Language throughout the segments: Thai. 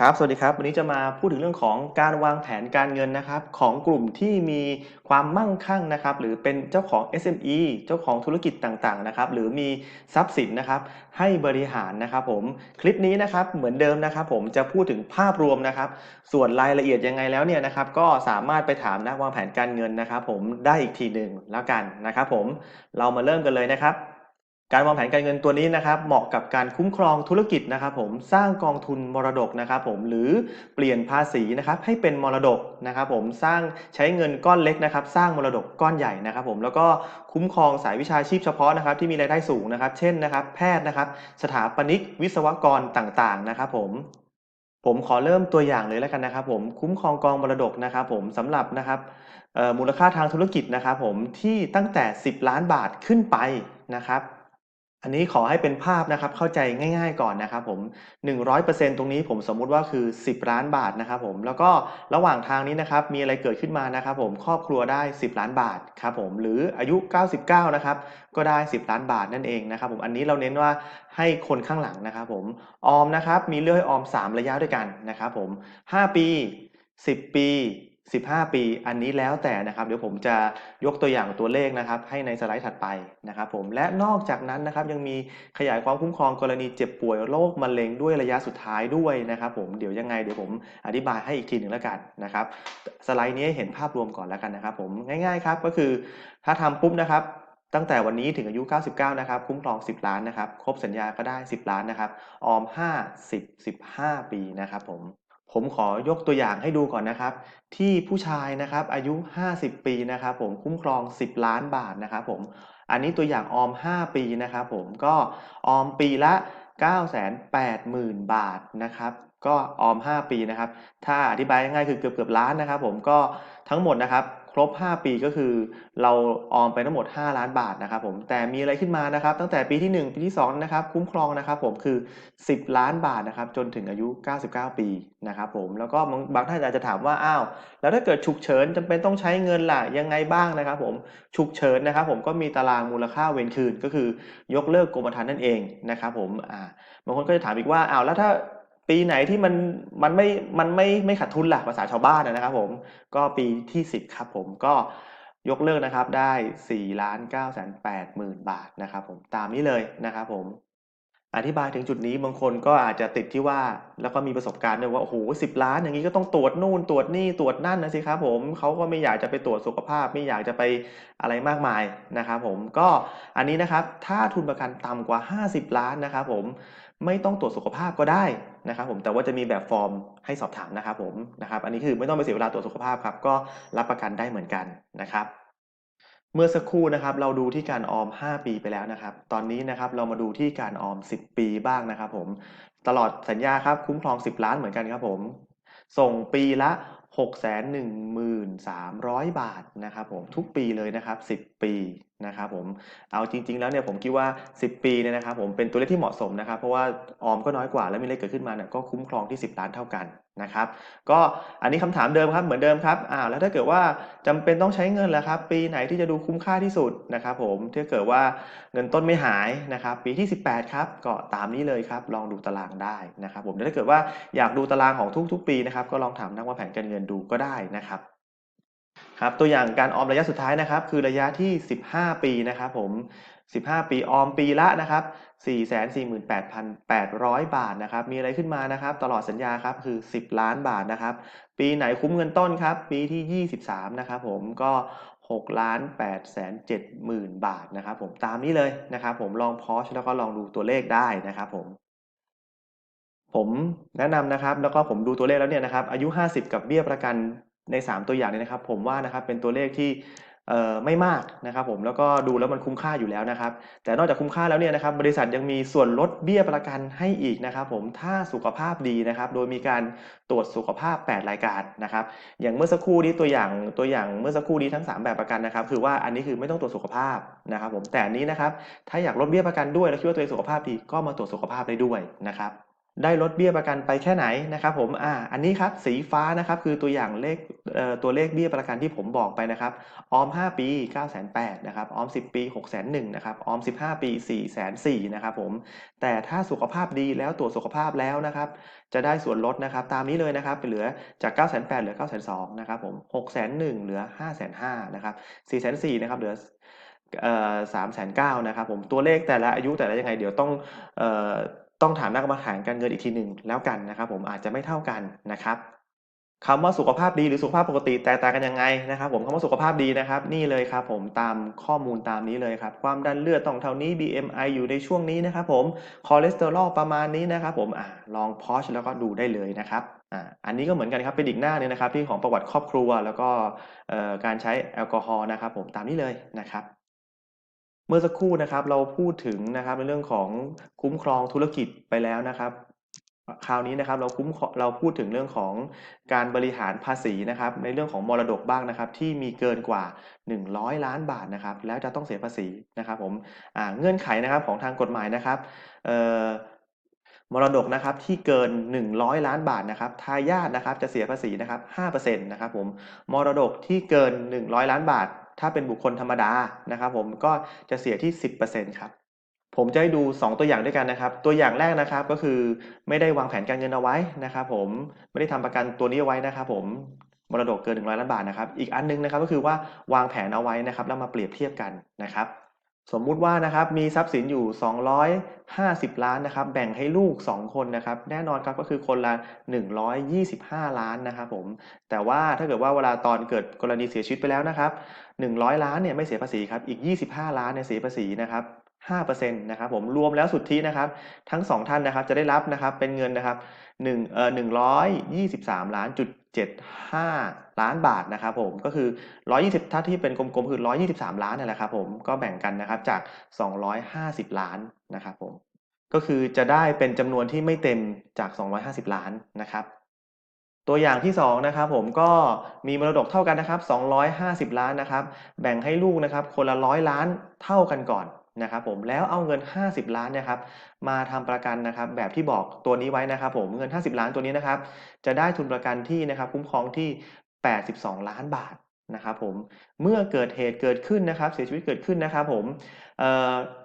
ครับ สวัสดีครับ วันนี้จะมาพูดถึงเรื่องของการวางแผนการเงินนะครับ ของกลุ่มที่มีความมั่งคั่งนะครับ หรือเป็นเจ้าของ SME เจ้าของธุรกิจต่างๆนะครับ หรือมีทรัพย์สินนะครับ ให้บริหารนะครับผม คลิปนี้นะครับเหมือนเดิมนะครับ ผมจะพูดถึงภาพรวมนะครับ ส่วนรายละเอียดยังไงแล้วเนี่ยนะครับ ก็สามารถไปถามนักวางแผนการเงินนะครับ ผมได้อีกทีหนึ่งแล้วกันนะครับ ผม เรามาเริ่มกันเลยนะครับ การวางแผนการเงินตัวนี้นะครับเหมาะกับการคุ้มครองธุรกิจนะครับผมสร้างกองทุนมรดกนะครับผมหรือเปลี่ยนภาษีนะครับให้เป็นมรดกนะครับผมสร้างใช้เงินก้อนเล็กนะครับสร้างมรดกก้อนใหญ่นะครับผมแล้วก็คุ้มครองสายวิชาชีพเฉพาะนะครับที่มีรายได้สูงนะครับ เช่นนะครับแพทย์นะครับสถาปนิกวิศวกรต่างๆนะครับผมผมขอเริ่มตัวอย่างเลยแล้วกันนะครับผมคุ้มครองกองมรดกนะครับผมสำหรับนะครับมูลค่าทางธุรกิจนะครับผมที่ตั้งแต่ 10 ล้านบาทขึ้นไปนะครับ อันนี้ขอให้เป็นภาพนะครับเข้าใจง่าย ๆก่อนนะครับผม100%ตรงนี้ผมสมมุติว่าคือ 10 ล้านบาทนะครับผมแล้วก็ระหว่างทางนี้นะครับมีอะไรเกิดขึ้นมานะครับผมครอบครัวได้ 10 ล้านบาทครับผมหรืออายุ 99 นะครับก็ได้ 10 ล้านบาทนั่นเองนะครับผมอันนี้เราเน้นว่าให้คนข้างหลังนะครับผมออมนะครับมีเลือกออม 3 ระยะด้วยกันนะครับผม 5 ปี 10 ปี 15 ปีอันนี้แล้วแต่นะครับเดี๋ยวผมจะยกตัวอย่างตัวเลขนะครับให้ในสไลด์ถัดไปนะครับผมและนอกจากนั้นนะครับยังมีขยายความคุ้มครองกรณีเจ็บป่วยโรคมะเร็งด้วยระยะสุดท้ายด้วยนะครับผมเดี๋ยวยังไงเดี๋ยวผมอธิบายให้อีกทีหนึ่งแล้วกันนะครับสไลด์นี้เห็นภาพรวมก่อนแล้วกันนะครับผมง่ายๆครับก็คือถ้าทำปุ๊บนะครับตั้งแต่วันนี้ถึงอายุ 99 นะครับ คุ้มครอง 10 ล้านนะครับ ครบสัญญาก็ได้ 10 ล้านนะครับ ออม 5 10 15 ปีนะครับผม ผมขอยกตัวอย่างให้ดูก่อนนะครับ ที่ผู้ชายนะครับอายุ 50 ปีนะครับผมคุ้มครอง 10 ล้านบาทนะครับผมอันนี้ตัวอย่างออม 5 ปีนะครับผมก็ออมปีละ 980,000 บาทนะครับก็ออม 5 ปีนะครับ ถ้าอธิบายง่ายคือเกือบเกือบล้านนะครับ ผมก็ทั้งหมดนะครับ ครบ 5 ปีก็คือ เราออมไปทั้งหมด 5 ล้านบาทนะครับผมแต่มีอะไรขึ้นมานะครับ ตั้งแต่ปีที่ 1 ปีที่ 2 นะครับ คุ้มครองนะครับ ผมคือ 10 ล้านบาทนะครับ จนถึงอายุ 99 ปีนะครับผมแล้วก็บางท่านอาจจะถามว่าอ้าวแล้วถ้าเกิดฉุกเฉินจำเป็นต้องใช้เงินล่ะยังไงบ้างนะครับ ผมฉุกเฉินนะครับ ผมก็มีตารางมูลค่าเวรคืนก็คือยกเลิกกรมธรรม์นั่นเองนะครับ ผมอ่าบางคนก็จะถามอีกว่าอ้าวแล้วถ้า ปีไหนที่มันมันไม่มันไม่ไม่ขาดทุนล่ะภาษาชาวบ้านนะครับ ผมก็ปีที่ 10 ครับ ผมก็ยกเลิกนะครับได้4ล้าน9แสน8หมื่นบาทนะครับ ผมตามนี้เลยนะครับผมอธิบายถึงจุดนี้บางคนก็อาจจะติดที่ว่าแล้วก็มีประสบการณ์ด้วยว่าโอ้โหสิบล้านอย่างนี้ก็ต้องตรวจนู่นตรวจนี่ตรวจนั่นนะสิครับผมเขาก็ไม่อยากจะไปตรวจสุขภาพ ไม่อยากจะไปอะไรมากมายนะครับผมก็อันนี้นะครับถ้าทุนประกันต่ำกว่า 50 ล้านนะครับผม ไม่ต้องตรวจสุขภาพก็ได้นะครับผมแต่ว่าจะมีแบบฟอร์มให้สอบถามนะครับผมนะครับอันนี้คือไม่ต้องไปเสียเวลาตรวจสุขภาพครับก็รับประกันได้เหมือนกันนะครับเมื่อสักครู่นะครับเราดูที่การออม 5 ปีไปแล้วนะครับ ตอนนี้นะครับเรามาดูที่การออม 10 ปีบ้างนะครับผมตลอดสัญญาครับคุ้มครอง 10 ล้านเหมือนกันครับผมส่งปีละ 6 1 3 0 0 บาทนะครับผมทุกปีเลยนะครับ 10 ปีนะครับผมเอาจริง ๆ แล้วเนี่ยผมคิดว่า 10 ปีเนี่ยนะครับผมเป็นตัวเลขที่เหมาะสมนะครับ เพราะว่าออมก็น้อยกว่าแล้วมีเลขเกิดขึ้นมาเนี่ยก็คุ้มครองที่ 10 ล้านเท่ากันนะครับ ก็อันนี้คำถามเดิมครับเหมือนเดิมครับอ้าวแล้วถ้าเกิดว่าจำเป็นต้องใช้เงินแล้วครับ ปีไหนที่จะดูคุ้มค่าที่สุดนะครับผมถ้าเกิดว่าเงินต้นไม่หายนะครับ ปีที่ 18 ครับก็ตามนี้เลยครับ ลองดูตารางได้นะครับ ผมถ้าเกิดว่าอยากดูตารางของทุกๆ ปีนะครับ ก็ลองถามนักวางแผนการเงินดูก็ได้นะครับ ครับตัวอย่างการออมระยะสุดท้ายนะครับ คือระยะที่ 15 ปีนะครับผม 15 ปีออมปีละนะครับ 448,800 บาทนะครับ มีอะไรขึ้นมานะครับ ตลอดสัญญาครับคือ 10 ล้านบาทนะครับ ปีไหนคุ้มเงินต้นครับ ปีที่ 23 นะครับผมก็6ล้าน8แสน7หมื่นบาทนะครับผมตามนี้เลยนะครับผมลองพอชแล้วก็ลองดูตัวเลขได้นะครับผมผมแนะนำนะครับแล้วก็ผมดูตัวเลขแล้วเนี่ยนะครับอายุ 50 กับเบี้ยประกัน ใน 3 ตัวอย่างนี่ยนะครับ ผมว่านะครับเป็นตัวเลขที่ไม่มากนะครับผมแล้วก็ดูแล้วมันคุ้มค่าอยู่แล้วนะครับ แต่นอกจากคุ้มค่าแล้วเนี่ยนะครับบริษัทยังมีส่วนลดเบี้ยประกันให้อีกนะครับ ผมถ้าสุขภาพดีนะครับ โดยมีการตรวจสุขภาพ 8 รายการนะครับ อย่างเมื่อสักครู่นี้ตัวอย่างตัวอย่างเมื่อสักครู่นี้ทั้ง 3 แบบประกันนะครับ คือว่าอันนี้คือไม่ต้องตรวจสุขภาพนะครับ ผมแต่นนี้นะครับถ้าอยากลดเบี้ยประกันด้วยแล้วคิดว่าตัวเองสุขภาพดีก็มาตรวจสุขภาพได้ด้วยนะครับ ได้ลดเบี้ยประกันไปแค่ไหนนะครับผมอ่าอันนี้ครับสีฟ้านะครับคือตัวอย่างเลขเตัวเลขเบี้ยประกันที่ผมบอกไปนะครับ ออม 5 ปี 9 8 0 0 0นะครับ ออม 10 ปี6 1 0 0 0นะครับ ออม 15 ปี 4 4 0 0 0นะครับผม แต่ถ้าสุขภาพดีแล้วตรวจสุขภาพแล้วนะครับ จะได้ส่วนลดนะครับตามนี้เลยนะครับเหลือจาก 9 8 0 0 0เหลือ 9 2 0 0นะครับผม6 1 0 0 0เหลือ 5 5 0 0นะครับ4 4 0 0นะครับเหลือเอ่อ3 9 0 0 0นะครับผมตัวเลขแต่ละอายุแต่ละยังไงเดี๋ยวต้องเต้องถามนักกรรมการการเงินอีกทีหนึ่งแล้วกันนะครับ ผมอาจจะไม่เท่ากันนะครับคำว่าสุขภาพดีหรือสุขภาพปกติแตกต่างกันยังไงนะครับ ผมคำว่าสุขภาพดีนะครับ นี่เลยครับ ผมตามข้อมูลตามนี้เลยครับ ความดันเลือดต้องเท่านี้ BMI อยู่ในช่วงนี้นะครับ ผมคอเลสเตอรอลประมาณนี้นะครับ ผมอลองพอชแล้วก็ดูได้เลยนะครับอ,อันนี้ก็เหมือนกันครับเป็นอีกหน้าหนึงนะครับที่ของประวัติครอบครัวแล้วก็การใช้แอลกอฮอล์นะครับ ผมตามนี้เลยนะครับ เมื่อสักครู่นะครับเราพูดถึงนะครับในเรื่องของคุ้มครองธุรกิจไปแล้วนะครับ คราวนี้นะครับเราคุ้มเราพูดถึงเรื่องของการบริหารภาษีนะครับ ในเรื่องของมรดกบ้างนะครับ ที่มีเกินกว่า 100 ล้านบาทนะครับ แล้วจะต้องเสียภาษีนะครับผมเงื่อนไขนะครับของทางกฎหมายนะครับมรดกนะครับที่เกิน 100 ล้านบาทนะครับทายาทนะครับจะเสียภาษีนะครับ5%นะครับผมมรดกที่เกิน 100 ล้านบาท ถ้าเป็นบุคคลธรรมดานะครับ ผมก็จะเสียที่ 10%ครับผมจะให้ดู 2 ตัวอย่างด้วยกันนะครับ ตัวอย่างแรกนะครับก็คือไม่ได้วางแผนการเงินเอาไว้นะครับผมไม่ได้ทำประกันตัวนี้เอาไว้นะครับผมมรดกเกิน100ล้านบาทนะครับ อีกอันหนึงนะครับก็คือว่าวางแผนเอาไว้นะครับแล้วมาเปรียบเทียบกันนะครับ สมมุติว่านะครับมีทรัพย์สินอยู่ 250 ล้านนะครับ แบ่งให้ลูก 2 คนนะครับ แน่นอนครับก็คือคนละ 125 ล้านนะครับผม แต่ว่าถ้าเกิดว่าเวลาตอนเกิดกรณีเสียชีวิตไปแล้วนะครับ 100 ล้านเนี่ยไม่เสียภาษีครับ อีก 25 ล้านเนี่ยเสียภาษีนะครับ5%นะครับผมรวมแล้วสุทธินะครับ ทั้ง 2 ท่านนะครับจะได้รับนะครับเป็นเงินนะครับ1เอ่อ123 ล้านจุด 75 ล้านบาทนะครับผมก็คือ 120 ถ้าที่เป็นกลมๆคือ 123 ล้านนั่แหละครับผมก็แบ่งกันนะครับจาก 250 ล้านนะครับผมก็คือจะได้เป็นจำนวนที่ไม่เต็มจาก 250 ล้านนะครับตัวอย่างที่2นะครับผมก็มีมรดกเท่ากันนะครับ250 ล้านนะครับ แบ่งให้ลูกนะครับ คนละร้อยล้านเท่ากันก่อน นะครับผมแล้วเอาเงิน 50 ล้านนะครับมาทำประกันนะครับแบบที่บอกตัวนี้ไว้นะครับผมเงิน 50 ล้านตัวนี้นะครับจะได้ทุนประกันที่นะครับคุ้มครองที่ 82 ล้านบาทนะครับผมเมื่อเกิดเหตุเกิดขึ้นนะครับ เสียชีวิตเกิดขึ้นนะครับผม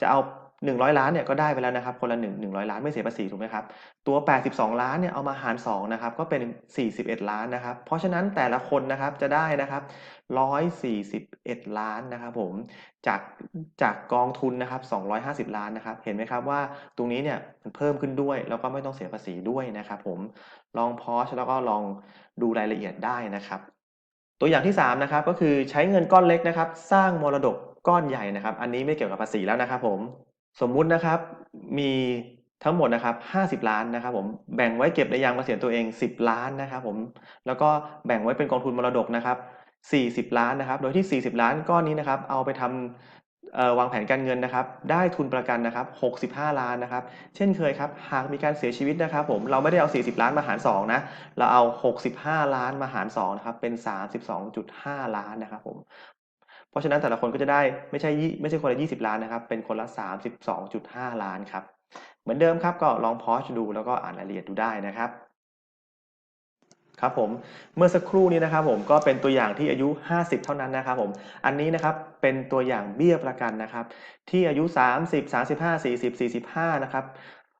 จะเอา 100 ล้านเนี่ยก็ได้ไปแล้วนะครับคนละ1 100 ล้านไม่เสียภาษีถูกไหมครับตัว 82 ล้านเนี่ยเอามาหาร2นะครับก็เป็น 41 ล้านนะครับเพราะฉะนั้นแต่ละคนนะครับจะได้นะครับ 141 ล้านนะครับผมจากจากกองทุนนะครับ 250 ล้านนะครับเห็นไหมครับว่าตรงนี้เนี่ยมันเพิ่มขึ้นด้วย แล้วก็ไม่ต้องเสียภาษีด้วยนะครับผมลองพอชแล้วก็ลองดูรายละเอียดได้นะครับตัวอย่างที่3นะครับก็คือใช้เงินก้อนเล็กนะครับ สร้างมรดกก้อนใหญ่นะครับ อันนี้ไม่เกี่ยวกับภาษีแล้วนะครับผม สมมุตินะครับมีทั้งหมดนะครับ 50 ล้านนะครับผมแบ่งไว้เก็บในยามเกษียณตัวเอง 10 ล้านนะครับผมแล้วก็แบ่งไว้เป็นกองทุนมรดกนะครับ 40 ล้านนะครับ โดยที่ 40 ล้านก้อนนี้นะครับ เอาไปทำเอ่อวางแผนการเงินนะครับ ได้ทุนประกันนะครับ 65 ล้านนะครับ เช่นเคยครับหากมีการเสียชีวิตนะครับ ผมเราไม่ได้เอา 40 ล้านมาหาร 2 นะ เราเอา 65 ล้านมาหาร2นะครับเป็น 32.5 ล้านนะครับ ผม เพราะฉะนั้นแต่ละคนก็จะได้ไม่ใช่ไม่ใช่คนละ20 ล้านนะครับ เป็นคนละ 32.5 ล้านครับ เหมือนเดิมครับก็ลองพอชดูแล้วก็อ่านรายละเอียดดูได้นะครับครับผมเมื่อสักครู่นี้นะครับผมก็เป็นตัวอย่างที่อายุ 50 เท่านั้นนะครับผมอันนี้นะครับเป็นตัวอย่างเบี้ยประกันนะครับ ที่อายุ 30 35 40 45นะครับ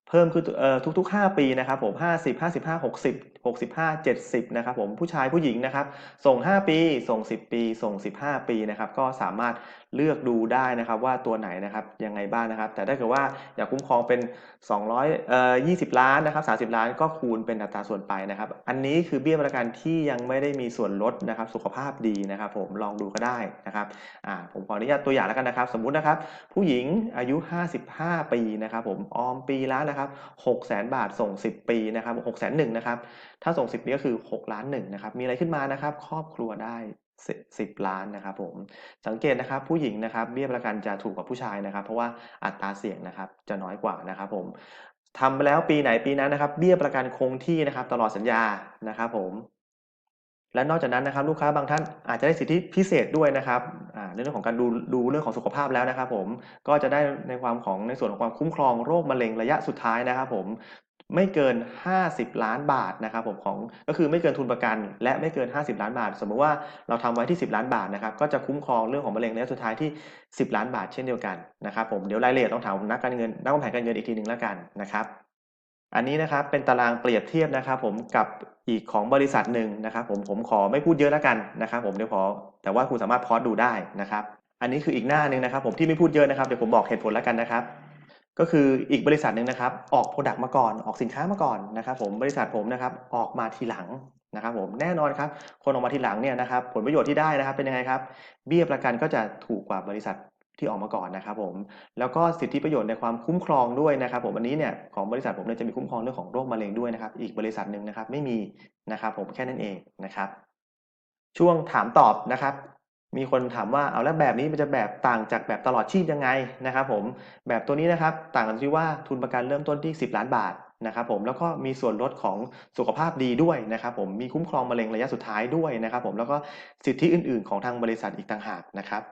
เพิ่มขึ้นเอ่อทุก ๆ 5 ปีนะครับผม50 55 60 65 70นะครับผมผู้ชายผู้หญิงนะครับ ส่ง 5 ปี ส่ง 10 ปี ส่ง 15 ปีนะครับ ก็สามารถเลือกดูได้นะครับว่าตัวไหนนะครับยังไงบ้างนะครับ แต่ถ้าเกิดว่าอยากคุ้มครองเป็น 200เอ่อ20 ล้านนะครับ30 ล้านก็คูณเป็นอัตราส่วนไปนะครับ อันนี้คือเบี้ยประกันที่ยังไม่ได้มีส่วนลดนะครับสุขภาพดีนะครับ ผมลองดูก็ได้นะครับอ่าผมขออนุญาตตัวอย่างแล้วกันนะครับ สมมุตินะครับ ผู้หญิงอายุ 55 ปีนะครับ ผมออมปีละนะครับ600,000บาทส่ง 10 ปีนะครับ6 0 0 0 0นะครับถ้าส่ง 10 ปีก็คือ 6 ล้านหนึ่งนะครับมีอะไรขึ้นมานะครับ ครอบครัวได้ 10 ล้านนะครับผมสังเกตนะครับผู้หญิงนะครับเบี้ยประกันจะถูกกว่าผู้ชายนะครับ เพราะว่าอัตราเสี่ยงนะครับจะน้อยกว่านะครับผมทำไปแล้วปีไหนปีนั้นนะครับ เบี้ยประกันคงที่นะครับ ตลอดสัญญานะครับผมและนอกจากนั้นนะครับลูกค้าบางท่านอาจจะได้สิทธิพิเศษด้วยนะครับในเรื่องของการดูดูเรื่องของสุขภาพแล้วนะครับ ผมก็จะได้ในความของในส่วนของความคุ้มครองโรคมะเร็งระยะสุดท้ายนะครับ ผม ไม่เกิน 50 ล้านบาทนะครับผมของก็คือไม่เกินทุนประกัน และไม่เกิน 50 ล้านบาท สมมุติว่าเราทำไว้ที่ 10 ล้านบาทนะครับก็จะคุ้มครองเรื่องของมะเร็งระยะสุดท้ายที่ 10 ล้านบาทเช่นเดียวกันนะครับผมเดี๋ยวรายละเอียดต้องถามนักการเงินนักวางแผนการเงินอีกทีหนึ่งแล้วกันนะครับอันนี้นะครับเป็นตารางเปรียบเทียบนะครับผมกับอีกของบริษัทหนึ่งนะครับผมผมขอไม่พูดเยอะแล้วกันนะครับผมเดี๋ยวขอแต่ว่าคุณสามารถพอสดูได้นะครับ อันนี้คืออีกหน้าหนึ่งนะครับผมที่ไม่พูดเยอะนะครับเดี๋ยวผมบอกเหตุผลแล้วกันนะครับ ก็คืออีกบริษัทหนึ่งนะครับ ออกโปรดักต์มาก่อนออกสินค้ามาก่อนนะครับ ผมบริษัทผมนะครับออกมาทีหลังนะครับ ผมแน่นอนครับ คนออกมาทีหลังเนี่ยนะครับ ผลประโยชน์ที่ได้นะครับเป็นยังไงครับ เบี้ยประกันก็จะถูกกว่าบริษัทที่ออกมาก่อนนะครับ ผมแล้วก็สิทธิประโยชน์ในความคุ้มครองด้วยนะครับ ผมอันนี้เนี่ยของบริษัทผมเนี่ยจะมีคุ้มครองเรื่องของโรคมะเร็งด้วยนะครับ อีกบริษัทหนึ่งนะครับ ไม่มีนะครับ ผมแค่นั้นเองนะครับ ช่วงถามตอบนะครับ มีคนถามว่าเอาแล้วแบบนี้มันจะแบบต่างจากแบบตลอดชีพยังไงนะครับผมแบบตัวนี้นะครับต่างกันที่ว่าทุนประกันเริ่มต้นที่ 10 ล้านบาทนะครับผมแล้วก็มีส่วนลดของสุขภาพดีด้วยนะครับผมมีคุ้มครองมะเร็งระยะสุดท้ายด้วยนะครับผมแล้วก็สิทธิอื่น ๆ ของทางบริษัทอีกต่างหากนะครับ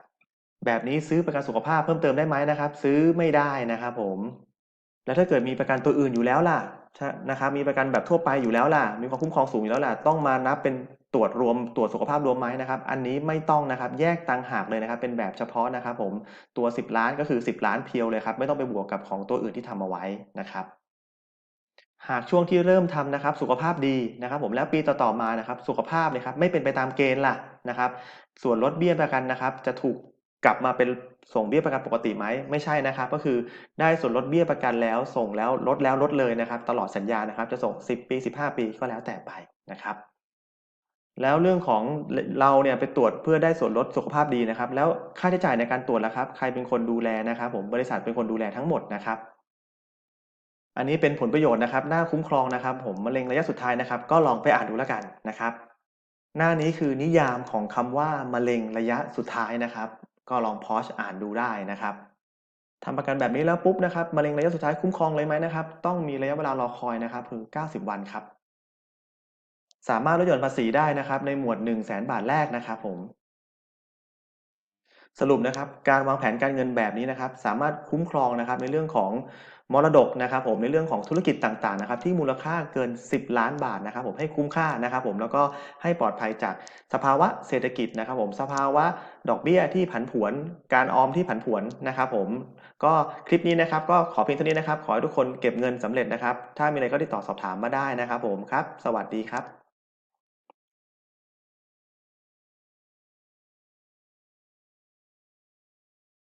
แบบนี้ซื้อประกันสุขภาพเพิ่มเติมได้ไหมนะครับ ซื้อไม่ได้นะครับผมแล้วถ้าเกิดมีประกันตัวอื่นอยู่แล้วล่ะ นะครับมีประกันแบบทั่วไปอยู่แล้วล่ะ มีความคุ้มครองสูงอยู่แล้วล่ะ ต้องมานับเป็นตรวจรวมตรวจสุขภาพรวมไหมนะครับ อันนี้ไม่ต้องนะครับ แยกต่างหากเลยนะครับ เป็นแบบเฉพาะนะครับ ผมตัว 10 ล้านก็คือ 10 ล้านเพียวเลยครับ ไม่ต้องไปบวกกับของตัวอื่นที่ทำเอาไว้นะครับหากช่วงที่เริ่มทำนะครับสุขภาพดีนะครับ ผมแล้วปีต่อๆมานะครับ สุขภาพเลยครับไม่เป็นไปตามเกณฑ์ล่ะนะครับ ส่วนลดเบี้ยประกันนะครับ จะถูกกลับมาเป็น ส่งเบี้ยประกันปกติไหมไม่ใช่นะครับ ก็คือได้ส่วนลดเบี้ยประกันแล้วส่งแล้วลดแล้วลดเลยนะครับ ตลอดสัญญานะครับ จะส่ง 10 ปี 15 ปีก็แล้วแต่ไปนะครับ แล้วเรื่องของเราเนี่ยไปตรวจเพื่อได้ส่วนลดสุขภาพดีนะครับ แล้วค่าใช้จ่ายในการตรวจล่ะครับ ใครเป็นคนดูแลนะครับ ผมบริษัทเป็นคนดูแลทั้งหมดนะครับอันนี้เป็นผลประโยชน์นะครับ หน้าคุ้มครองนะครับ ผมมะเร็งระยะสุดท้ายนะครับ ก็ลองไปอ่านดูแล้วกันนะครับ หน้านี้คือนิยามของคำว่ามะเร็งระยะสุดท้ายนะครับ ก็ลองพอชอ่านดูได้นะครับทำประกันแบบนี้แล้วปุ๊บนะครับมะเร็งระยะสุดท้ายคุ้มครองเลยไหมนะครับ ต้องมีระยะเวลารอคอยนะครับคือ 90 วันครับ สามารถลดหย่อนภาษีได้นะครับ ในหมวด 1 0 0 0 0แบาทแรกนะครับผม สรุปนะครับ การวางแผนการเงินแบบนี้นะครับ สามารถคุ้มครองนะครับในเรื่องของ มรดกนะครับผมในเรื่องของธุรกิจต่างๆนะครับที่มูลค่าเกิน 10 ล้านบาทนะครับผมให้คุ้มค่านะครับผมแล้วก็ให้ปลอดภัยจากสภาวะเศรษฐกิจนะครับผมสภาวะดอกเบี้ยที่ผันผวน การออมที่ผันผวนนะครับผมก็คลิปนี้นะครับก็ขอเพียงเท่านี้นะครับ ขอให้ทุกคนเก็บเงินสำเร็จนะครับ ถ้ามีอะไรก็ติดต่อสอบถามมาได้นะครับผมครับ สวัสดีครับ